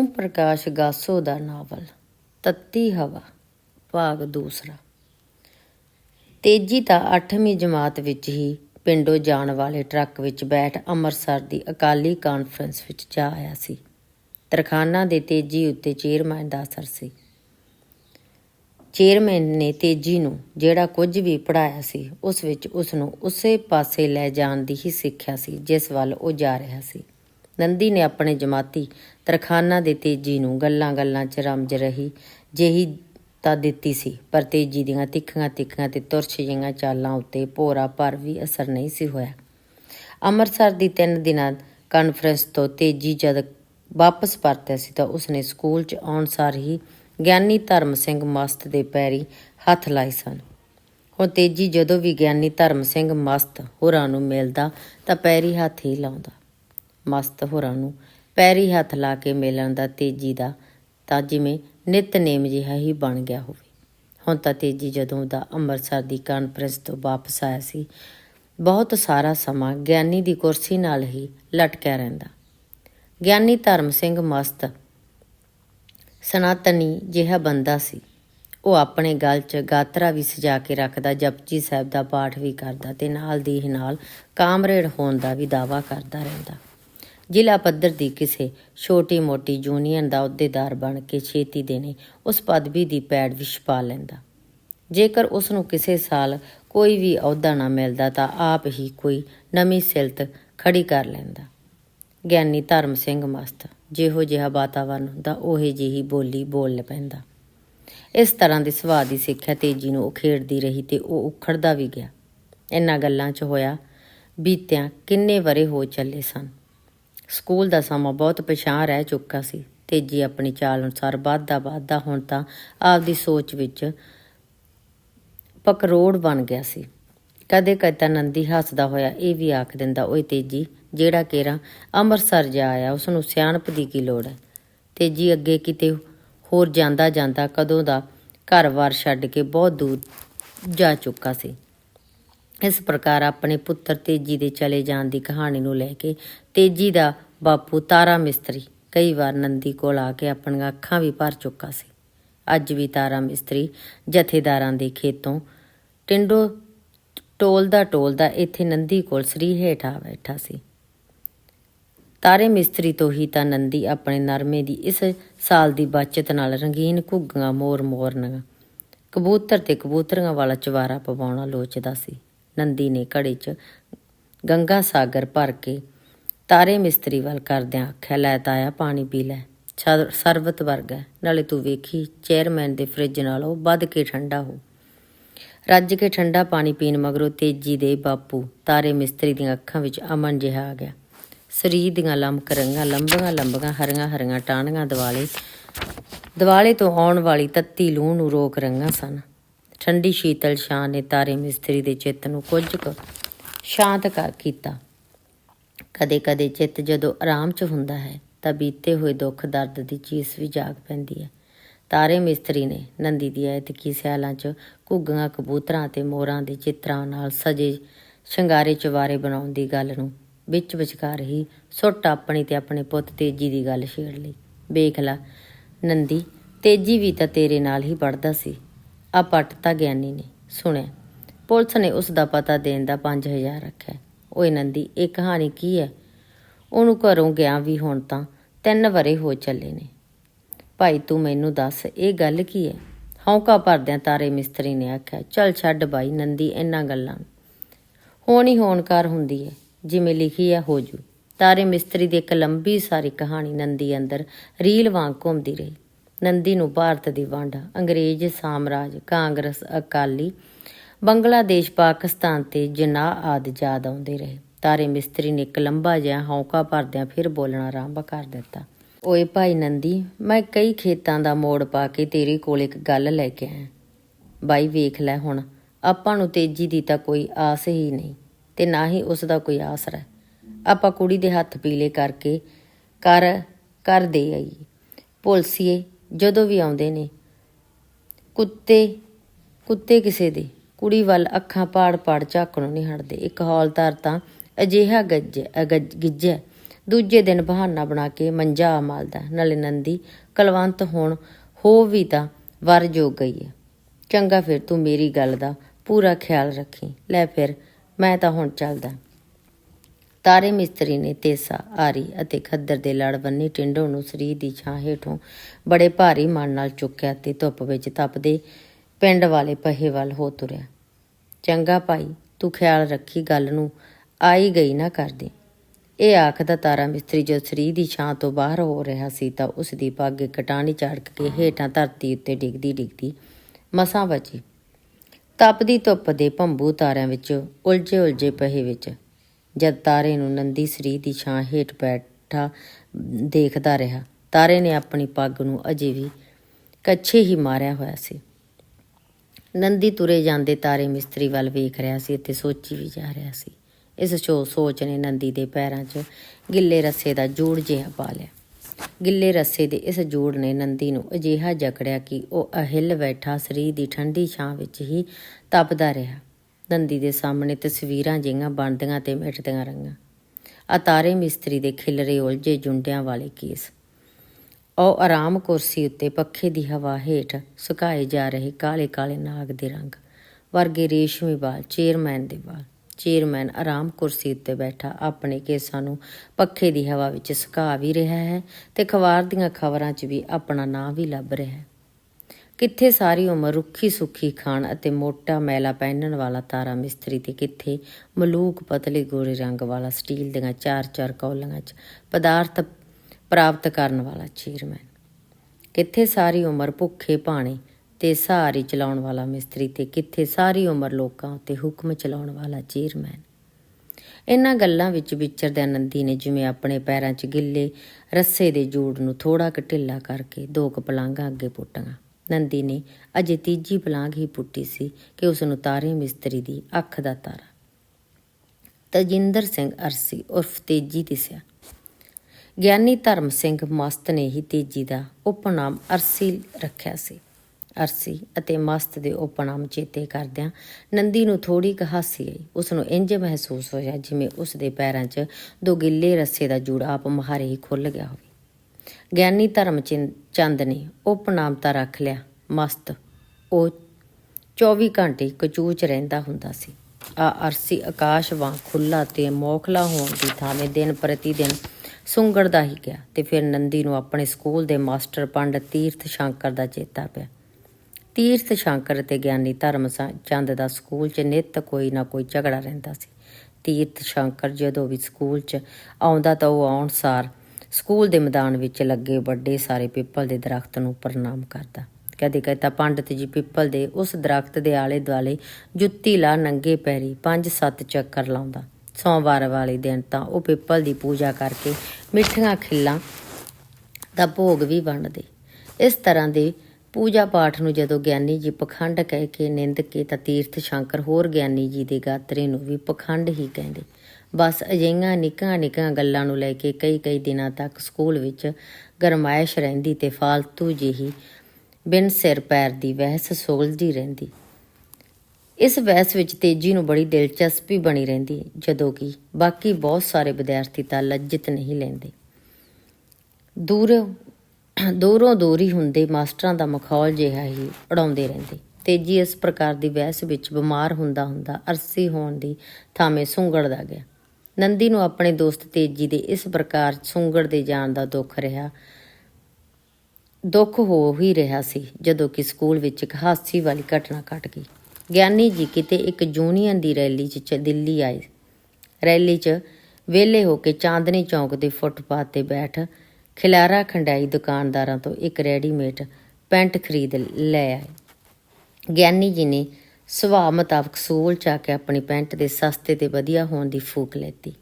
ਓਮ ਪ੍ਰਕਾਸ਼ ਗਾਸੋ ਦਾ novel, ਤੱਤੀ ਹਵਾ, ਭਾਗ ਦੂਸਰਾ। ਤੇਜੀ ਤਾਂ 8ਵੀਂ ਜਮਾਤ ਵਿੱਚ ਹੀ ਪਿੰਡੋਂ ਜਾਣ ਵਾਲੇ ਟਰੱਕ ਵਿੱਚ ਬੈਠ ਅੰਮ੍ਰਿਤਸਰ ਦੀ ਅਕਾਲੀ ਕਾਨਫਰੰਸ ਵਿੱਚ ਜਾ ਆਇਆ ਸੀ। ਤਰਖਾਨਾ ਦੇ ਤੇਜੀ ਉੱਤੇ ਚੇਅਰਮੈਨ ਦਾ ਅਸਰ ਸੀ। ਚੇਅਰਮੈਨ ਨੇ ਤੇਜੀ ਨੂੰ ਜਿਹੜਾ ਕੁਝ ਵੀ ਪੜਾਇਆ ਸੀ, ਉਸ ਵਿੱਚ ਉਸ ਨੂੰ ਉਸੇ ਪਾਸੇ ਲੈ ਜਾਣ ਦੀ ਹੀ ਸਿੱਖਿਆ ਸੀ, ਜਿਸ ਵੱਲ ਉਹ ਜਾ ਰਿਹਾ ਸੀ। ਨੰਦੀ ਨੇ ਆਪਣੇ ਜਮਾਤੀ ਤਰਖਾਨਾ ਦੇ ਤੇਜੀ ਨੂੰ ਗੱਲਾਂ-ਗੱਲਾਂ 'ਚ ਰਮਜ ਰਹੀ, ਜਿਹੀ ਤਾਂ ਦਿੱਤੀ ਸੀ, ਪਰ ਤੇਜੀ ਦੀਆਂ ਤਿੱਖੀਆਂ ਤਿੱਖੀਆਂ ਤੇ ਤੁਰਛ ਜਿਹੀਆਂ ਚਾਲਾਂ ਉੱਤੇ ਭੋਰਾ ਪਰ ਵੀ ਅਸਰ ਨਹੀਂ ਸੀ ਹੋਇਆ। ਅੰਮ੍ਰਿਤਸਰ ਦੀ ਤਿੰਨ ਦਿਨਾਂ ਕਾਨਫਰੰਸ ਤੋਂ ਤੇਜੀ ਜਦ ਵਾਪਸ ਪਰਤਿਆ ਸੀ ਤਾਂ ਉਸਨੇ ਸਕੂਲ 'ਚ ਆਉਣ ਸਾਰ ਹੀ ਗਿਆਨੀ ਧਰਮ ਸਿੰਘ ਮਸਤ ਦੇ ਪੈਰੀ ਹੱਥ ਲਾਏ ਸਨ। ਹੁਣ ਤੇਜੀ ਜਦੋਂ ਵੀ ਗਿਆਨੀ ਧਰਮ ਸਿੰਘ ਮਸਤ ਹੋਰਾਂ ਨੂੰ ਮਿਲਦਾ ਤਾਂ ਪੈਰੀ ਹੱਥ ਹੀ ਲਾਉਂਦਾ। ਮਸਤ ਹੋਰਾਂ ਨੂੰ ਪੈਰੀ ਹੱਥ ਲਾ ਕੇ ਮਿਲਣ ਦਾ ਤੇਜੀ ਦਾ ਤਾਂ ਜਿਵੇਂ ਨਿਤਨੇਮ ਜਿਹਾ ਹੀ ਬਣ ਗਿਆ ਹੋਵੇ। ਹੁਣ ਤਾਂ ਤੇਜੀ ਜਦੋਂ ਦਾ ਅੰਮ੍ਰਿਤਸਰ ਦੀ ਕਾਨਫਰੰਸ ਤੋਂ ਵਾਪਸ ਆਇਆ ਸੀ, ਬਹੁਤ ਸਾਰਾ ਸਮਾਂ ਗਿਆਨੀ ਦੀ ਕੁਰਸੀ ਨਾਲ ਹੀ ਲਟਕਿਆ ਰਹਿੰਦਾ। ਗਿਆਨੀ ਧਰਮ ਸਿੰਘ ਮਸਤ ਸਨਾਤਨੀ ਜਿਹਾ ਬੰਦਾ ਸੀ। ਉਹ ਆਪਣੇ ਗਲ 'ਚ ਗਾਤਰਾ ਵੀ ਸਜਾ ਕੇ ਰੱਖਦਾ, ਜਪਜੀ ਸਾਹਿਬ ਦਾ ਪਾਠ ਵੀ ਕਰਦਾ ਤੇ ਨਾਲ ਦੀ ਹੀ ਨਾਲ ਕਾਮਰੇਡ ਹੋਣ ਦਾ ਵੀ ਦਾਵਾ ਕਰਦਾ ਰਹਿੰਦਾ। ਜ਼ਿਲ੍ਹਾ ਪੱਧਰ ਦੀ ਕਿਸੇ ਛੋਟੀ-ਮੋਟੀ ਯੂਨੀਅਨ ਦਾ ਅਹੁਦੇਦਾਰ ਬਣ ਕੇ ਛੇਤੀ ਦੇਣੇ ਉਸ ਪਦਵੀ ਦੀ ਪੈੜ ਵਿੱਚ ਛਪਾ ਲੈਂਦਾ। ਜੇਕਰ ਉਸ ਨੂੰ ਕਿਸੇ ਸਾਲ ਕੋਈ ਵੀ ਅਹੁਦਾ ਨਾ ਮਿਲਦਾ ਤਾਂ ਆਪ ਹੀ ਕੋਈ ਨਵੀਂ ਸਿਲਤ ਖੜੀ ਕਰ ਲੈਂਦਾ। ਗਿਆਨੀ ਧਰਮ ਸਿੰਘ ਮਸਤ, ਜਿਹੋ ਜਿਹਾ ਵਾਤਾਵਰਨ ਹੁੰਦਾ, ਉਹੇ ਜਿਹੀ ਬੋਲੀ ਬੋਲ ਪੈਂਦਾ। ਇਸ ਤਰ੍ਹਾਂ ਦੇ ਸੁਭਾਅ ਦੀ ਸਿੱਖਿਆ ਤੇਜੀ ਨੂੰ ਉਖੇੜਦੀ ਰਹੀ ਤੇ ਉਹ ਉਖੜਦਾ ਵੀ ਗਿਆ। ਇਹਨਾਂ ਗੱਲਾਂ 'ਚ ਹੋਇਆ ਬੀਤਿਆਂ ਕਿੰਨੇ ਵਰੇ ਹੋ ਚੱਲੇ ਸਨ। ਸਕੂਲ ਦਾ ਸਮਾਂ ਬਹੁਤ ਪਛਾਣ ਰਹਿ ਚੁੱਕਾ ਸੀ। ਤੇਜੀ ਆਪਣੀ ਚਾਲ ਅਨੁਸਾਰ ਵੱਧਦਾ ਵੱਧਦਾ ਹੁਣ ਤਾਂ ਆਪਦੀ ਸੋਚ ਵਿੱਚ ਪਕਰੋੜ ਬਣ ਗਿਆ ਸੀ। ਕਦੇ ਕਦੇ ਤਾਂ ਨੰਦੀ ਹੱਸਦਾ ਹੋਇਆ ਇਹ ਵੀ ਆਖ ਦਿੰਦਾ, ਓਏ ਤੇਜੀ, ਜਿਹੜਾ ਕੇਰਾ ਅੰਮ੍ਰਿਤਸਰ ਜਾ ਆਇਆ ਉਸ ਨੂੰ ਸਿਆਣਪ ਦੀ ਕੀ ਲੋੜ ਹੈ? ਤੇਜੀ ਅੱਗੇ ਕਿਤੇ ਹੋਰ ਜਾਂਦਾ ਜਾਂਦਾ ਕਦੋਂ ਦਾ ਘਰ-ਬਾਰ ਛੱਡ ਕੇ ਬਹੁਤ ਦੂਰ ਜਾ ਚੁੱਕਾ ਸੀ। ਇਸ ਪ੍ਰਕਾਰ ਆਪਣੇ ਪੁੱਤਰ ਤੇਜੀ ਦੇ ਚਲੇ ਜਾਣ ਦੀ ਕਹਾਣੀ ਨੂੰ ਲੈ ਕੇ ਤੇਜੀ ਦਾ ਬਾਪੂ ਤਾਰਾ ਮਿਸਤਰੀ, ਕਈ ਵਾਰ ਨੰਦੀ ਕੋਲ ਆ ਕੇ ਆਪਣੀਆਂ ਅੱਖਾਂ ਵੀ ਭਰ ਚੁੱਕਾ ਸੀ। ਅੱਜ ਵੀ ਤਾਰਾ ਮਿਸਤਰੀ ਜਥੇਦਾਰਾਂ ਦੇ ਖੇਤੋਂ ਟਿੰਡੋ ਟੋਲਦਾ ਟੋਲਦਾ ਇੱਥੇ ਨੰਦੀ ਕੋਲ ਸਰੀ ਹੇਠਾ ਬੈਠਾ ਸੀ। ਤਾਰੇ ਮਿਸਤਰੀ ਤੋਂ ਹੀ ਤਾਂ ਨੰਦੀ ਆਪਣੇ ਨਰਮੇ ਦੀ ਇਸ ਸਾਲ ਦੀ ਬਚਤ ਨਾਲ ਰੰਗੀਨ ਘੁੱਗੀਆਂ ਮੋਰ ਮੋਰਨੀਆਂ, ਕਬੂਤਰ ਤੇ ਕਬੂਤਰੀਆਂ ਵਾਲਾ ਚਵਾਰਾ ਪਵਾਉਣਾ ਲੋਚਦਾ ਸੀ। ਨੰਦੀ ਨੇ ਘੜੇ 'ਚ ਗੰਗਾ ਸਾਗਰ ਭਰ ਕੇ ਤਾਰੇ ਮਿਸਤਰੀ ਵੱਲ ਕਰਦਿਆਂ ਆਖਿਆ, ਲੈ ਤਾਇਆ, ਪਾਣੀ ਪੀ ਲੈ। ਸਰਬਤ ਵਰਗਾ ਹੈ। ਨਾਲੇ ਤੂੰ ਵੇਖੀ, ਚੇਅਰਮੈਨ ਦੇ ਫ੍ਰਿਜ ਨਾਲੋਂ ਵੱਧ ਕੇ ਠੰਡਾ ਹੋ। ਰੱਜ ਕੇ ਠੰਡਾ ਪਾਣੀ ਪੀਣ ਮਗਰੋਂ ਤੇਜੀ ਦੇ ਬਾਪੂ ਤਾਰੇ ਮਿਸਤਰੀ ਦੀਆਂ ਅੱਖਾਂ ਵਿੱਚ ਅਮਨ ਜਿਹਾ ਆ ਗਿਆ। ਸਰੀਰ ਦੀਆਂ ਲੰਮਕ ਰੰਗਾਂ, ਲੰਬੀਆਂ ਲੰਬੀਆਂ, ਹਰੀਆਂ ਹਰੀਆਂ ਟਾਹਣੀਆਂ ਦਿਵਾਲੇ ਦਿਵਾਲੇ ਤੋਂ ਆਉਣ ਵਾਲੀ ਤੱਤੀ ਲੂਹ ਨੂੰ ਰੋਕ ਰੰਗਾਂ ਸਨ। ਠੰਡੀ ਸ਼ੀਤਲ ਛਾਂ ਨੇ ਤਾਰੇ ਮਿਸਤਰੀ ਦੇ ਚਿੱਤ ਨੂੰ ਕੁਝ ਕੁ ਸ਼ਾਂਤ ਕਰ ਕੀਤਾ। ਕਦੇ-ਕਦੇ ਚਿੱਤ ਜਦੋਂ ਆਰਾਮ 'ਚ ਹੁੰਦਾ ਹੈ, ਤਾਂ ਬੀਤੇ ਹੋਏ ਦੁੱਖ ਦਰਦ ਦੀ ਚੀਸ ਵੀ ਜਾਗ ਪੈਂਦੀ ਹੈ। ਤਾਰੇ ਮਿਸਤਰੀ ਨੇ ਨੰਦੀ ਦੀ ਐਤਕੀ ਸਿਆਲਾਂ 'ਚ ਘੁੱਗੀਆਂ ਕਬੂਤਰਾਂ ਤੇ ਮੋਰਾਂ ਦੇ ਚਿੱਤਰਾਂ ਨਾਲ ਸਜੇ ਸ਼ਿੰਗਾਰੇ ਚਵਾਰੇ ਬਣਾਉਣ ਦੀ ਗੱਲ ਨੂੰ ਵਿੱਚ ਵਿਚਕਾਰ ਹੀ ਸੁੱਟ ਆਪਣੀ ਤੇ ਆਪਣੇ ਪੁੱਤ ਤੇਜੀ ਦੀ ਗੱਲ ਛੇੜ ਲਈ। ਵੇਖ ਲੈ, ਨੰਦੀ, ਤੇਜੀ ਵੀ ਤਾਂ ਤੇਰੇ ਨਾਲ ਹੀ ਪੜਦਾ ਸੀ। ਆ ਪੱਟ ਤਾਂ ਗਿਆਨੀ ਨੇ। ਸੁਣਿਆ, ਪੁਲਿਸ ਨੇ ਉਸ ਦਾ ਪਤਾ ਦੇਣ ਦਾ 5000 ਰੱਖਿਆ। ਓਏ ਨੰਦੀ, ਇਹ ਕਹਾਣੀ ਕੀ ਹੈ? ਉਹਨੂੰ ਘਰੋਂ ਗਿਆ ਵੀ ਹੁਣ ਤਾਂ ਤਿੰਨ ਵਰੇ ਹੋ ਚੱਲੇ ਨੇ। ਭਾਈ ਤੂੰ ਮੈਨੂੰ ਦੱਸ, ਇਹ ਗੱਲ ਕੀ ਹੈ? ਹੌਂਕਾ ਭਰਦਿਆਂ ਤਾਰੇ ਮਿਸਤਰੀ ਨੇ ਆਖਿਆ, ਚੱਲ ਛੱਡ ਬਾਈ, ਨੰਦੀ ਇਹਨਾਂ ਗੱਲਾਂ ਨੂੰ। ਹੋਣੀ ਹੋਣਕਾਰ ਹੁੰਦੀ ਹੈ, ਜਿਵੇਂ ਲਿਖੀ ਹੈ ਹੋਜੂ ਤਾਰੇ ਮਿਸਤਰੀ ਦੀ ਇੱਕ ਲੰਬੀ ਸਾਰੀ ਕਹਾਣੀ ਨੰਦੀ ਅੰਦਰ ਰੀਲ ਵਾਂਗ ਘੁੰਮਦੀ ਰਹੀ। ਨੰਦੀ ਨੂੰ ਭਾਰਤ ਦੀ ਵੰਡ, ਅੰਗਰੇਜ਼ ਸਾਮਰਾਜ, ਕਾਂਗਰਸ, ਅਕਾਲੀ ਬੰਗਲਾਦੇਸ਼, ਪਾਕਿਸਤਾਨ ਤੇ ਜਨਾਹ ਆਦਿ ਯਾਦ ਆਉਂਦੇ ਰਹੇ। ਤਾਰੇ ਮਿਸਤਰੀ ਨੇ ਇੱਕ ਲੰਬਾ ਜਿਹਾ ਹੌਂਕਾ ਭਰਦਿਆਂ ਫਿਰ ਬੋਲਣਾ ਆਰੰਭ ਕਰ ਦਿੱਤਾ। ਓਏ ਭਾਈ ਨੰਦੀ, ਮੈਂ ਕਈ ਖੇਤਾਂ ਦਾ ਮੋੜ ਪਾ ਕੇ ਤੇਰੇ ਕੋਲ ਇੱਕ ਗੱਲ ਲੈ ਕੇ ਆਇਆ। ਬਾਈ, ਵੇਖ ਲੈ ਹੁਣ, ਆਪਾਂ ਨੂੰ ਤੇਜੀ ਦੀ ਤਾਂ ਕੋਈ ਆਸ ਹੀ ਨਹੀਂ ਤੇ ਨਾ ਹੀ ਉਸ ਦਾ ਕੋਈ ਆਸਰਾ ਹੈ। ਆਪਾਂ ਕੁੜੀ ਦੇ ਹੱਥ ਪੀਲੇ ਕਰਕੇ ਕਰ ਕਰ ਦੇ ਆਈਏ ਪੁਲਸੀਏ ਜਦੋਂ ਵੀ ਆਉਂਦੇ ਨੇ, ਕੁੱਤੇ ਕੁੱਤੇ ਕਿਸੇ ਦੇ। ਕੁੜੀ ਵੱਲ ਅੱਖਾਂ ਪਾੜ ਪਾੜ ਝਾਕਣੋਂ ਨਹੀਂ ਹਟਦੇ। ਇੱਕ ਹੌਲਦਾਰ ਤਾਂ ਅਜਿਹਾ ਗੱਜ ਦੂਜੇ ਦਿਨ ਬਹਾਨਾ ਬਣਾ ਕੇ ਮੰਜਾ ਮਲਦਾ। ਨਾਲੇ ਨੰਦੀ, ਕਲਵੰਤ ਹੁਣ ਹੋ ਵੀ ਤਾਂ ਵਰ ਜੋ ਗਈ ਹੈ ਚੰਗਾ ਫਿਰ ਤੂੰ ਮੇਰੀ ਗੱਲ ਦਾ ਪੂਰਾ ਖਿਆਲ ਰੱਖੀ। ਲੈ ਫਿਰ, ਮੈਂ ਤਾਂ ਹੁਣ ਚੱਲਦਾ। ਤਾਰੇ ਮਿਸਤਰੀ ਨੇ ਤੇਸਾ, ਆਰੀ ਅਤੇ ਖੱਦਰ ਦੇ ਲੜਵੰਨੀ ਟਿੰਡੋ ਨੂੰ ਸਰੀਰ ਦੀ ਛਾਂ ਹੇਠੋਂ ਬੜੇ ਭਾਰੀ ਮਨ ਨਾਲ ਚੁੱਕਿਆ ਤੇ ਧੁੱਪ ਵਿੱਚ ਤਪਦੇ ਪਿੰਡ ਵਾਲੇ ਪਹੇ ਵੱਲ ਹੋ ਤੁਰਿਆ। ਚੰਗਾ ਭਾਈ, ਤੂੰ ਖਿਆਲ ਰੱਖੀ ਗੱਲ ਨੂੰ, ਆਈ ਗਈ ਨਾ ਕਰਦੀ ਇਹ ਆਖਦਾ ਤਾਰਾ ਮਿਸਤਰੀ ਜੋ ਸਰੀਰ ਦੀ ਛਾਂ ਤੋਂ ਬਾਹਰ ਹੋ ਰਿਹਾ ਸੀ ਤਾਂ ਉਸ ਦੀ ਪੱਗ ਕਟਾਣੀ ਝੜਕ ਕੇ ਹੇਠਾਂ ਧਰਤੀ ਉੱਤੇ ਡਿੱਗਦੀ ਡਿੱਗਦੀ ਮਸਾਂ ਬਚੀ ਤਪਦੀ ਧੁੱਪ ਦੇ ਭੰਬੂ ਤਾਰਿਆਂ ਵਿੱਚ ਉਲਝੇ ਉਲਝੇ ਪਹੇ ਵਿੱਚ ਜਦ ਤਾਰੇ ਨੂੰ ਨੰਦੀ ਸਰੀ ਦੀ ਛਾਂ ਹੇਠ ਬੈਠਾ ਦੇਖਦਾ ਰਿਹਾ, ਤਾਰੇ ਨੇ ਆਪਣੀ ਪੱਗ ਨੂੰ ਅਜੇ ਵੀ ਕੱਛੇ ਹੀ ਮਾਰਿਆ ਹੋਇਆ ਸੀ। ਨੰਦੀ ਤੁਰੇ ਜਾਂਦੇ ਤਾਰੇ ਮਿਸਤਰੀ ਵੱਲ ਵੇਖ ਰਿਹਾ ਸੀ ਅਤੇ ਸੋਚੀ ਵੀ ਜਾ ਰਿਹਾ ਸੀ। ਇਸ ਸੋ, ਸੋਚ ਨੇ ਨੰਦੀ ਦੇ ਪੈਰਾਂ 'ਚ ਗਿੱਲੇ ਰੱਸੇ ਦਾ ਜੋੜ ਜਿਹਾ ਪਾ ਲਿਆ। ਗਿੱਲੇ ਰੱਸੇ ਦੇ ਇਸ ਜੋੜ ਨੇ ਨੰਦੀ ਨੂੰ ਅਜਿਹਾ ਜਕੜਿਆ ਕਿ ਉਹ ਅਹਿਲ ਬੈਠਾ ਸਰੀਰ ਦੀ ਠੰਡੀ ਛਾਂ ਵਿੱਚ ਹੀ ਤਪਦਾ ਰਿਹਾ। ਨੰਦੀ ਦੇ ਸਾਹਮਣੇ ਤਸਵੀਰਾਂ ਜਿਹੀਆਂ ਬਣਦੀਆਂ ਤੇ ਮਿਟਦੀਆਂ ਰਹੀਆਂ। ਆ ਤਾਰੇ ਮਿਸਤਰੀ ਦੇ ਖਿਲਰੇ ਉਲਝੇ ਜੁੰਡਿਆਂ ਵਾਲੇ ਕੇਸ। ਉਹ ਆਰਾਮ ਕੁਰਸੀ ਉੱਤੇ ਪੱਖੇ ਦੀ ਹਵਾ ਹੇਠ ਸੁਕਾਏ ਜਾ ਰਹੇ ਕਾਲੇ ਕਾਲੇ ਨਾਗ ਦੇ ਰੰਗ ਵਰਗੇ ਰੇਸ਼ਮੀ ਵਾਲ, ਚੇਅਰਮੈਨ ਦੇ ਵਾਲ। ਚੇਅਰਮੈਨ ਆਰਾਮ ਕੁਰਸੀ ਉੱਤੇ ਬੈਠਾ ਆਪਣੇ ਕੇਸਾਂ ਨੂੰ ਪੱਖੇ ਦੀ ਹਵਾ ਵਿੱਚ ਸੁਕਾ ਵੀ ਰਿਹਾ ਹੈ ਤੇ ਖਬਰ ਦੀਆਂ ਖਬਰਾਂ 'ਚ ਵੀ ਆਪਣਾ ਨਾਂ ਵੀ ਲੱਭ ਰਿਹਾ ਹੈ। ਕਿੱਥੇ ਸਾਰੀ ਉਮਰ ਰੁੱਖੀ ਸੁੱਖੀ ਖਾਣ ਅਤੇ ਮੋਟਾ ਮੈਲਾ ਪਹਿਨਣ ਵਾਲਾ ਤਾਰਾ ਮਿਸਤਰੀ ਤੇ ਕਿੱਥੇ ਮਲੂਕ ਪਤਲੇ ਗੋਰੇ ਰੰਗ ਵਾਲਾ ਸਟੀਲ ਦੀਆਂ ਚਾਰ ਚਾਰ ਕੌਲੀਆਂ 'ਚ ਪਦਾਰਥ ਪ੍ਰਾਪਤ ਕਰਨ ਵਾਲਾ ਚੇਅਰਮੈਨ। ਕਿੱਥੇ ਸਾਰੀ ਉਮਰ ਭੁੱਖੇ ਭਾਣੇ ਤੇ ਸਹਾਰੀ ਚਲਾਉਣ ਵਾਲਾ ਮਿਸਤਰੀ ਤੇ ਕਿੱਥੇ ਸਾਰੀ ਉਮਰ ਲੋਕਾਂ ਉੱਤੇ ਹੁਕਮ ਚਲਾਉਣ ਵਾਲਾ ਚੇਅਰਮੈਨ। ਇਹਨਾਂ ਗੱਲਾਂ ਵਿੱਚ ਵਿਚਰਦਿਆਂ ਨੰਦੀ ਨੇ ਜਿਵੇਂ ਆਪਣੇ ਪੈਰਾਂ 'ਚ ਗਿੱਲੇ ਰੱਸੇ ਦੇ ਜੋੜ ਨੂੰ ਥੋੜਾ ਕੁ ਢਿੱਲਾ ਕਰਕੇ ਦੋ ਕੁ ਪਲਾਂਘਾਂ ਅੱਗੇ ਪੁੱਟੀਆਂ। ਨੰਦੀ ਨੇ ਅਜੇ ਤੀਜੀ ਪਲਾਂਘ ਹੀ ਪੁੱਟੀ ਸੀ ਕਿ ਉਸ ਨੂੰ ਤਾਰੇ ਮਿਸਤਰੀ ਦੀ ਅੱਖ ਦਾ ਤਾਰਾ। ਤਜਿੰਦਰ ਸਿੰਘ ਅਰਸੀ ਉਰਫ ਤੇਜੀ ਦਿਸਿਆ। ਗਿਆਨੀ ਧਰਮ ਸਿੰਘ ਮਸਤ ਨੇ ਹੀ ਤੇਜੀ ਦਾ ਉਪਨਾਮ ਅਰਸੀ ਰੱਖਿਆ ਸੀ। ਅਰਸੀ ਅਤੇ ਮਸਤ ਦੇ ਉਪਨਾਮ ਚੇਤੇ ਕਰਦਿਆਂ ਨੰਦੀ ਨੂੰ ਥੋੜੀ ਕਹਾਸੀ ਆਈ। ਉਸ ਨੂੰ ਇੰਜ ਮਹਿਸੂਸ ਹੋਇਆ ਜਿਵੇਂ ਉਸ ਦੇ ਪੈਰਾਂ 'ਚ ਦੋ ਗਿੱਲੇ ਰੱਸੇ ਦਾ ਜੂੜ ਆਪ ਮਹਾਰੇ ਹੀ ਖੁੱਲ ਗਿਆ ਹੋਵੇ। ਗਿਆਨੀ ਧਰਮ ਚਿੰ- ਚੰਦ ਨੇ ਉਪਨਾਮ ਤਾਂ ਰੱਖ ਲਿਆ। ਮਸਤ ਉਹ 24 ਘੰਟੇ ਕਚੂਚ ਰਹਿੰਦਾ ਹੁੰਦਾ ਸੀ। ਆ ਅਰਸੀ ਆਕਾਸ਼ ਵਾਂ ਖੁੱਲਾ ਤੇ ਮੋਖਲਾ ਹੋਣ ਦੀ ਥਾਵੇਂ ਦਿਨ ਪ੍ਰਤੀ ਦਿਨ ਸੁੰਗੜਦਾ ਹੀ ਗਿਆ ਤੇ ਫਿਰ ਨੰਦੀ ਨੂੰ ਆਪਣੇ ਸਕੂਲ ਦੇ ਮਾਸਟਰ ਪੰਡਤ ਤੀਰਥ ਸ਼ੰਕਰ ਦਾ ਚੇਤਾ ਪਿਆ। ਤੀਰਥ ਸ਼ੰਕਰ ਤੇ ਗਿਆਨੀ ਧਰਮ ਸਾ- ਚੰਦ ਦਾ ਸਕੂਲ 'ਚ ਨਿੱਤ ਕੋਈ ਨਾ ਕੋਈ ਝਗੜਾ ਰਹਿੰਦਾ ਸੀ। ਤੀਰਥ ਸ਼ੰਕਰ ਜਦੋਂ ਵੀ ਸਕੂਲ 'ਚ ਆਉਂਦਾ ਤਾਂ ਉਹ ਆਉਣ ਸਾਰ ਸਕੂਲ ਦੇ ਮੈਦਾਨ ਵਿੱਚ ਲੱਗੇ ਵੱਡੇ ਸਾਰੇ ਪਿੱਪਲ ਦੇ ਦਰਖਤ ਨੂੰ ਪ੍ਰਣਾਮ ਕਰਦਾ। ਕਦੇ ਕਦੇ ਤਾਂ ਪੰਡਤ ਜੀ, ਪਿੱਪਲ ਦੇ ਉਸ ਦਰਖਤ ਦੇ ਆਲੇ ਦੁਆਲੇ ਜੁੱਤੀ ਲਾ, ਨੰਗੇ ਪੈਰੀ ਪੰਜ ਸੱਤ ਚੱਕਰ ਲਾਉਂਦਾ। ਸੋਮਵਾਰ ਵਾਲੇ ਦਿਨ ਤਾਂ ਉਹ ਪਿੱਪਲ ਦੀ ਪੂਜਾ ਕਰਕੇ ਮਿੱਠੀਆਂ ਖਿੱਲਾਂ ਦਾ ਭੋਗ ਵੀ ਵੰਡਦੇ। ਇਸ ਤਰ੍ਹਾਂ ਦੇ ਪੂਜਾ ਪਾਠ ਨੂੰ ਜਦੋਂ ਗਿਆਨੀ ਜੀ ਪਖੰਡ ਕਹਿ ਕੇ ਨਿੰਦ ਕੇ ਤਾਂ ਤੀਰਥ ਸ਼ੰਕਰ ਹੋਰ ਗਿਆਨੀ ਜੀ ਦੇ ਗਾਤਰੇ ਨੂੰ ਵੀ ਪਖੰਡ ਹੀ ਕਹਿੰਦੇ। ਬਸ ਅਜਿਹੀਆਂ ਨਿੱਕਾਂ ਨਿੱਕਾਂ ਗੱਲਾਂ ਨੂੰ ਲੈ ਕੇ ਕਈ ਕਈ ਦਿਨਾਂ ਤੱਕ ਸਕੂਲ ਵਿੱਚ ਗਰਮਾਇਸ਼ ਰਹਿੰਦੀ ਤੇ ਫਾਲਤੂ ਜਿਹੀ ਬਿਨ ਸਿਰ ਪੈਰ ਦੀ ਬਹਿਸ ਸੁਲਝਦੀ ਰਹਿੰਦੀ। ਇਸ ਬਹਿਸ ਵਿੱਚ ਤੇਜੀ ਨੂੰ ਬੜੀ ਦਿਲਚਸਪੀ ਬਣੀ ਰਹਿੰਦੀ ਹੈ, ਜਦੋਂ ਕਿ ਬਾਕੀ ਬਹੁਤ ਸਾਰੇ ਵਿਦਿਆਰਥੀ ਤਾਂ ਲੱਜਿਤ ਨਹੀਂ ਲੈਂਦੇ। ਦੂਰ, ਦੂਰੋਂ ਦੂਰੀ ਹੁੰਦੇ ਮਾਸਟਰਾਂ ਦਾ ਮਖੌਲ ਜਿਹਾ ਹੀ ਉਡਾਉਂਦੇ ਰਹਿੰਦੇ। ਤੇਜੀ ਇਸ ਪ੍ਰਕਾਰ ਦੀ ਬਹਿਸ ਵਿੱਚ ਬਿਮਾਰ ਹੁੰਦਾ ਹੁੰਦਾ ਅਰਸੀ ਹੋਣ ਦੀ ਥਾਵੇਂ ਸੁੰਗੜਦਾ ਗਿਆ। ਨੰਦੀ ਨੂੰ ਆਪਣੇ ਦੋਸਤ ਤੇਜੀ ਦੇ ਇਸ ਪ੍ਰਕਾਰ ਸੁੰਗੜਦੇ ਜਾਣ ਦਾ ਦੁੱਖ ਰਿਹਾ, ਦੁੱਖ ਹੋ ਹੀ ਰਿਹਾ ਸੀ, ਜਦੋਂ ਕਿ ਸਕੂਲ ਵਿੱਚ ਇੱਕ ਹਾਸੀ ਵਾਲੀ ਘਟਨਾ ਘਟ ਗਈ। ਗਿਆਨੀ ਜੀ ਕਿਤੇ ਇੱਕ ਯੂਨੀਅਨ ਦੀ ਰੈਲੀ 'ਚ ਦਿੱਲੀ ਆਏ। ਰੈਲੀ 'ਚ ਵਿਹਲੇ ਹੋ ਕੇ ਚਾਂਦਨੀ ਚੌਂਕ ਦੇ ਫੁੱਟਪਾਥ ਤੇ ਬੈਠ ਖਿਲਾਰਾ ਖੰਡਾਈ ਦੁਕਾਨਦਾਰਾਂ ਤੋਂ ਇੱਕ ਰੈਡੀਮੇਡ ਪੈਂਟ ਖਰੀਦ ਲੈ ਆਏ। ਗਿਆਨੀ ਜੀ ਨੇ ਸੁਭਾਅ ਮੁਤਾਬਕ ਸੂਲ ਚਾ ਕੇ ਆਪਣੀ ਪੈਂਟ ਦੇ ਸਸਤੇ ਤੇ ਵਧੀਆ ਹੋਣ ਦੀ ਫੂਕ ਲੈਤੀ।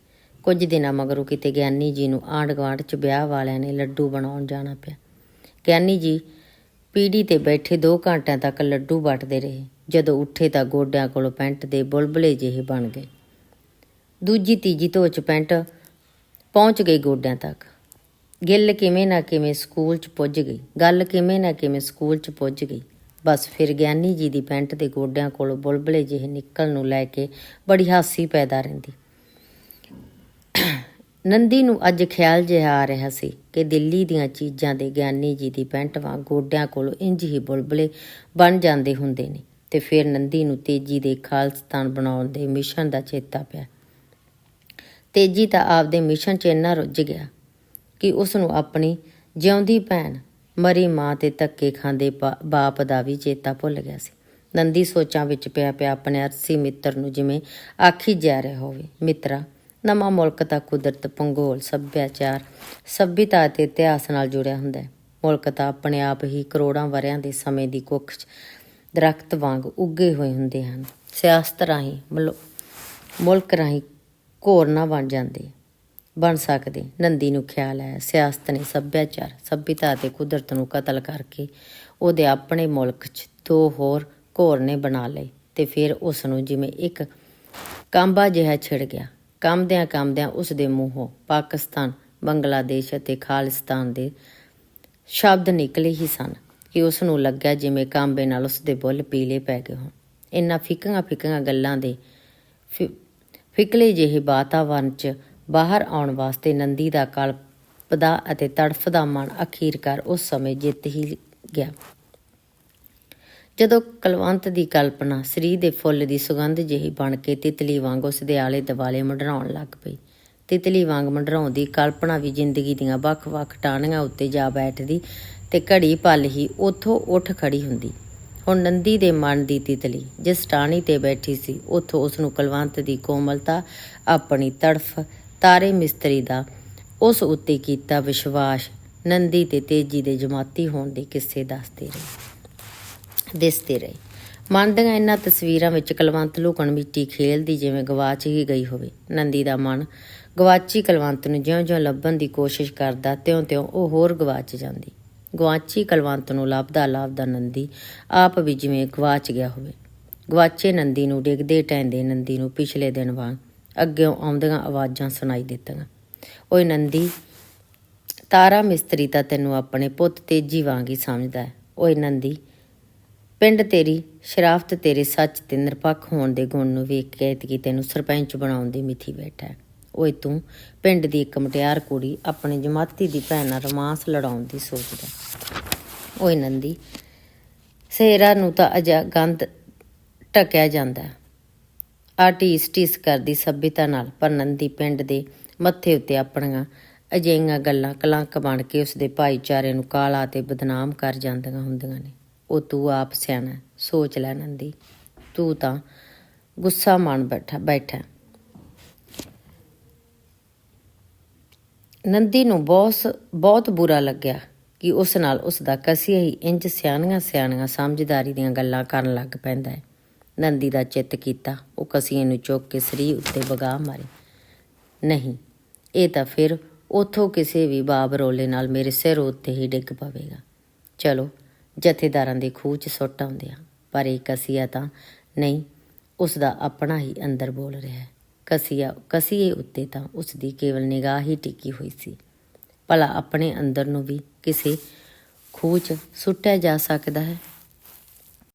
ਕੁਝ ਦਿਨਾਂ ਮਗਰੋਂ ਕਿਤੇ ਗਿਆਨੀ ਜੀ ਨੂੰ ਆਂਢ ਗੁਆਂਢ 'ਚ ਵਿਆਹ ਵਾਲਿਆਂ ਨੇ ਲੱਡੂ ਬਣਾਉਣ ਜਾਣਾ ਪਿਆ। ਗਿਆਨੀ ਜੀ ਪੀੜੀ ਤੇ ਬੈਠੇ 2 ਘੰਟਿਆਂ ਤੱਕ ਲੱਡੂ ਵੱਟਦੇ ਰਹੇ। ਜਦੋਂ ਉੱਠੇ ਤਾਂ ਗੋਡਿਆਂ ਕੋਲੋਂ ਪੈਂਟ ਦੇ ਬੁਲਬਲੇ ਜਿਹੇ ਬਣ ਗਏ। ਦੂਜੀ ਤੀਜੀ ਧੋ ਚ ਪੈਂਟ ਪਹੁੰਚ ਗਈ ਗੋਡਿਆਂ ਤੱਕ। ਗਿੱਲ ਕਿਵੇਂ ਨਾ ਕਿਵੇਂ ਸਕੂਲ ਚ ਪੁੱਜ ਗਈ, ਗੱਲ ਕਿਵੇਂ ਨਾ ਕਿਵੇਂ ਸਕੂਲ ਚ ਪੁੱਜ ਗਈ। ਬਸ ਫਿਰ ਗਿਆਨੀ ਜੀ ਦੀ ਪੈਂਟ ਦੇ ਗੋਡਿਆਂ ਕੋਲੋਂ ਬੁਲਬਲੇ ਜਿਹੇ ਨਿਕਲ ਨੂੰ ਲੈ ਕੇ ਬੜੀ ਹਾਸੀ ਪੈਦਾ ਰਹਿੰਦੀ। ਨੰਦੀ ਨੂੰ ਅੱਜ ਖਿਆਲ ਜਿਹਾ ਆ ਰਿਹਾ ਸੀ ਕਿ ਦਿੱਲੀ ਦੀਆਂ ਚੀਜ਼ਾਂ ਦੇ ਗਿਆਨੀ ਜੀ ਦੀ ਪੈਂਟ ਵਾਂ ਗੋਡਿਆਂ ਕੋਲੋਂ ਇੰਜ ਹੀ ਬੁਲਬਲੇ ਬਣ ਜਾਂਦੇ ਹੁੰਦੇ ਨੇ। ਤੇ ਫਿਰ ਨੰਦੀ ਨੂੰ ਤੇਜੀ ਦੇ ਖਾਲਸਤਾਨ ਬਣਾਉਣ ਦੇ ਮਿਸ਼ਨ ਦਾ ਚੇਤਾ ਪਿਆ। ਤੇਜੀ ਤਾਂ ਆਪਦੇ ਮਿਸ਼ਨ 'ਚ ਇੰਨਾ ਰੁੱਝ ਗਿਆ ਕਿ ਉਸ ਨੂੰ ਆਪਣੀ ਜਿਉਂਦੀ ਭੈਣ ਮਰੀ ਮਾਂ ਤੇ ਧੱਕੇ ਖਾਂਦੇ ਬਾਪ ਦਾ ਵੀ ਚੇਤਾ ਭੁੱਲ ਗਿਆ ਸੀ। ਨੰਦੀ ਸੋਚਾਂ ਵਿੱਚ ਪਿਆ ਪਿਆ ਆਪਣੇ ਅਰਸੀ ਮਿੱਤਰ ਨੂੰ ਜਿਵੇਂ ਆਖੀ ਜਾ ਰਿਹਾ ਹੋਵੇ, ਮਿੱਤਰਾ, ਨਵਾਂ ਮੁਲਕ ਤਾਂ ਕੁਦਰਤ, ਭੂਗੋਲ, ਸੱਭਿਆਚਾਰ, ਸਭਿਅਤਾ ਅਤੇ ਇਤਿਹਾਸ ਨਾਲ ਜੁੜਿਆ ਹੁੰਦਾ ਹੈ। ਮੁਲਕ ਤਾਂ ਆਪਣੇ ਆਪ ਹੀ ਕਰੋੜਾਂ ਵਰਿਆਂ ਦੇ ਸਮੇਂ ਦੀ ਕੁੱਖ 'ਚ ਦਰਖਤ ਵਾਂਗ ਉੱਗੇ ਹੋਏ ਹੁੰਦੇ ਹਨ। ਸਿਆਸਤ ਰਾਹੀਂ ਮਲੋ- ਮੁਲਕ ਰਾਹੀਂ ਘੋਰ ਨਾ ਬਣ ਜਾਂਦੇ। ਬਣ ਸਕਦੇ। ਨੰਦੀ ਨੂੰ ਖਿਆਲ ਹੈ ਸਿਆਸਤ ਨੇ ਸੱਭਿਆਚਾਰ, ਸਭਿਅਤਾ ਅਤੇ ਕੁਦਰਤ ਨੂੰ ਕਤਲ ਕਰਕੇ ਉਹਦੇ ਆਪਣੇ ਮੁਲਕ 'ਚ ਦੋ ਹੋਰ ਘੋਰ ਨੇ ਬਣਾ ਲਏ ਤੇ ਫਿਰ ਉਸ ਨੂੰ ਜਿਵੇਂ ਇੱਕ ਕਾਂਬਾ ਜਿਹਾ ਛਿੜ ਗਿਆ। ਕੰਮਦਿਆਂ ਕੰਮਦਿਆਂ ਉਸ ਦੇ ਮੂੰਹੋਂ ਪਾਕਿਸਤਾਨ, ਬੰਗਲਾਦੇਸ਼ ਅਤੇ ਖਾਲਿਸਤਾਨ ਦੇ ਸ਼ਬਦ ਨਿਕਲੇ ਹੀ ਸਨ। ਕਿ ਉਸ ਨੂੰ ਲੱਗਿਆ ਜਿਵੇਂ ਕਾਂਬੇ ਨਾਲ ਉਸ ਦੇ ਬੁੱਲ ਪੀਲੇ ਪੈ ਗਏ ਹੋਣ। ਇੰਨਾ ਫਿੱਕੀਆਂ ਫਿੱਕੀਆਂ ਗੱਲਾਂ ਦੇ ਫਿ- ਫਿਕਲੇ ਜਿਹੇ ਵਾਤਾਵਰਣ 'ਚ ਬਾਹਰ ਆਉਣ ਵਾਸਤੇ ਨੰਦੀ ਦਾ ਕਲਪਦਾ ਅਤੇ ਤੜਫਦਾ ਮਨ ਅਖੀਰਕਾਰ ਉਸ ਸਮੇਂ ਜਿੱਤ ਹੀ ਗਿਆ। ਜਦੋਂ ਕਲਵੰਤ ਦੀ ਕਲਪਨਾ ਸ੍ਰੀ ਦੇ ਫੁੱਲ ਦੀ ਸੁਗੰਧ ਜਿਹੀ ਬਣ ਕੇ ਤਿਤਲੀ ਵਾਂਗ ਉਸ ਦੇ ਆਲੇ ਦੁਆਲੇ ਮੰਡਰਾਉਣ ਲੱਗ ਪਈ। ਤਿਤਲੀ ਵਾਂਗ ਮੰਡਰਾਉਂਦੀ ਕਲਪਨਾ ਵੀ ਜ਼ਿੰਦਗੀ ਦੀਆਂ ਵੱਖ-ਵੱਖ ਟਾਹਣੀਆਂ ਉੱਤੇ ਜਾ ਬੈਠਦੀ ਤੇ ਘੜੀ ਪਲ ਹੀ ਉੱਥੋਂ ਉੱਠ ਖੜੀ ਹੁੰਦੀ। ਹੁਣ ਨੰਦੀ ਦੇ ਮਨ ਦੀ ਤਿਤਲੀ, ਜਿਸ ਟਾਹਣੀ ਤੇ ਬੈਠੀ ਸੀ, ਉੱਥੋਂ ਉਸ ਨੂੰ ਕਲਵੰਤ ਦੀ ਕੋਮਲਤਾ, ਆਪਣੀ ਤੜਫ, ਤਾਰੇ ਮਿਸਤਰੀ ਦਾ, ਉਸ ਉੱਤੇ ਕੀਤਾ ਵਿਸ਼ਵਾਸ, ਨੰਦੀ ਤੇ ਤੇਜੀ ਦੇ ਜਮਾਤੀ ਹੋਣ ਦੇ ਕਿੱਸੇ ਦੱਸਦੇ ਰਹੇ। ਦਿਸਦੇ ਰਹੇ। ਮਨ ਦੀਆਂ ਇਹਨਾਂ ਤਸਵੀਰਾਂ ਵਿੱਚ ਕਲਵੰਤ ਲੁਕਣ ਮਿੱਟੀ ਖੇਲਦੀ ਜਿਵੇਂ ਗਵਾਚ ਹੀ ਗਈ ਹੋਵੇ। ਨੰਦੀ ਦਾ ਮਨ ਗਵਾਚੀ ਕਲਵੰਤ ਨੂੰ ਜਿਉਂ-ਜਿਉਂ ਲੱਭਣ ਦੀ ਕੋਸ਼ਿਸ਼ ਕਰਦਾ, ਤਿਉਂ-ਤਿਉਂ ਉਹ ਹੋਰ ਗਵਾਚ ਜਾਂਦੀ। ਗਵਾਚੀ ਕਲਵੰਤ ਨੂੰ ਲੱਭਦਾ ਲੱਭਦਾ ਨੰਦੀ ਆਪ ਵੀ ਜਿਵੇਂ ਗਵਾਚ ਗਿਆ ਹੋਵੇ। ਗਵਾਚੇ ਨੰਦੀ ਨੂੰ ਡਿੱਗਦੇ ਟੈਂਦੇ ਨੰਦੀ ਨੂੰ ਪਿਛਲੇ ਦਿਨ ਵਾਂਗ ਅੱਗਿਓਂ ਆਉਂਦੀਆਂ ਆਵਾਜ਼ਾਂ ਸੁਣਾਈ ਦਿੱਤੀਆਂ। ਓਏ ਨੰਦੀ, ਤਾਰਾ ਮਿਸਤਰੀ ਤਾਂ ਤੈਨੂੰ ਆਪਣੇ ਪੁੱਤ ਤੇਜੀ ਵਾਂਗ ਹੀ ਸਮਝਦਾ ਹੈ। ਓਏ ਨੰਦੀ, ਪਿੰਡ ਤੇਰੀ ਸ਼ਰਾਫਤ ਤੇਰੇ ਸੱਚ ਤੇ ਨਿਰਪੱਖ ਹੋਣ ਦੇ ਗੁਣ ਨੂੰ ਵੇਖ ਕੇ ਕਿ ਤੈਨੂੰ ਸਰਪੰਚ ਬਣਾਉਣ ਦੀ ਮਿੱਥੀ ਬੈਠਾ ਹੈ। ਓਏ ਤੂੰ ਪਿੰਡ ਦੀ ਇੱਕ ਮਟਿਆਰ ਕੁੜੀ ਆਪਣੇ ਜਮਾਤੀ ਦੀ ਭੈਣ ਨਾਲ ਰੋਮਾਂਸ ਲੜਾਉਣ ਦੀ ਸੋਚਦਾ ਹੈ। ਓਏ ਨੰਦੀ ਸੇਰਾ ਨੂੰ ਤਾਂ ਅਜਾ ਗੰਦ ਟਕਿਆ ਜਾਂਦਾ ਹੈ। ਆ ਢੀਸ ਢੀਸ ਕਰਦੀ ਸਭਿਤਾ ਨਾਲ, ਪਰ ਨੰਦੀ ਪਿੰਡ ਦੇ ਮੱਥੇ ਉੱਤੇ ਆਪਣੀਆਂ ਅਜਿਹੀਆਂ ਗੱਲਾਂ ਕਲੰਕ ਬਣ ਕੇ ਉਸਦੇ ਭਾਈਚਾਰੇ ਨੂੰ ਕਾਲਾ ਤੇ ਬਦਨਾਮ ਕਰ ਜਾਂਦੀਆਂ ਹੁੰਦੀਆਂ ਨੇ ਉਹ ਤੂੰ ਆਪ ਸਿਆਣਾ ਸੋਚ ਲੈ ਨੰਦੀ ਤੂੰ ਤਾਂ ਗੁੱਸਾ ਮਨ ਬੈਠਾ ਬੈਠਾ ਨੰਦੀ ਨੂੰ ਬਹੁਤ ਬਹੁਤ ਬੁਰਾ ਲੱਗਿਆ ਕਿ ਉਸ ਨਾਲ ਉਸ ਦਾ ਕਸੀਆ ਹੀ ਇੰਜ ਸਿਆਣੀਆਂ ਸਿਆਣੀਆਂ ਸਮਝਦਾਰੀ ਦੀਆਂ ਗੱਲਾਂ ਕਰਨ ਲੱਗ ਪੈਂਦਾ ਹੈ। ਨੰਦੀ ਦਾ ਚਿੱਤ ਕੀਤਾ, ਉਹ ਕਸੀਏ ਨੂੰ ਚੁੱਕ ਕੇ ਸਰੀ ਉੱਤੇ ਵਗਾ ਮਾਰੇ। ਨਹੀਂ, ਇਹ ਤਾਂ ਫਿਰ ਉਥੋਂ ਕਿਸੇ ਵੀ ਬਾਬ ਬਾਬਰੋਲੇ ਨਾਲ ਮੇਰੇ ਸਿਰ ਉੱਤੇ ਹੀ ਡਿੱਗ ਪਵੇਗਾ। ਚਲੋ, ਜਥੇਦਾਰਾਂ ਦੇ ਖੂਹ 'ਚ ਸੁੱਟ ਆਉਂਦੇ ਆ ਪਰ ਇਹ ਕਸੀਆ ਤਾਂ ਨਹੀਂ ਉਸ ਦਾ ਆਪਣਾ ਹੀ ਅੰਦਰ ਬੋਲ ਰਿਹਾ ਹੈ। ਕਸੀਆ, ਕਸੀਏ ਉੱਤੇ ਤਾਂ ਉਸ ਦੀ ਕੇਵਲ ਨਿਗਾਹ ਹੀ ਟਿਕੀ ਹੋਈ ਸੀ। ਭਲਾ ਆਪਣੇ ਅੰਦਰ ਨੂੰ ਵੀ ਕਿਸੇ ਖੂਹ 'ਚ ਸੁੱਟਿਆ ਜਾ ਸਕਦਾ ਹੈ?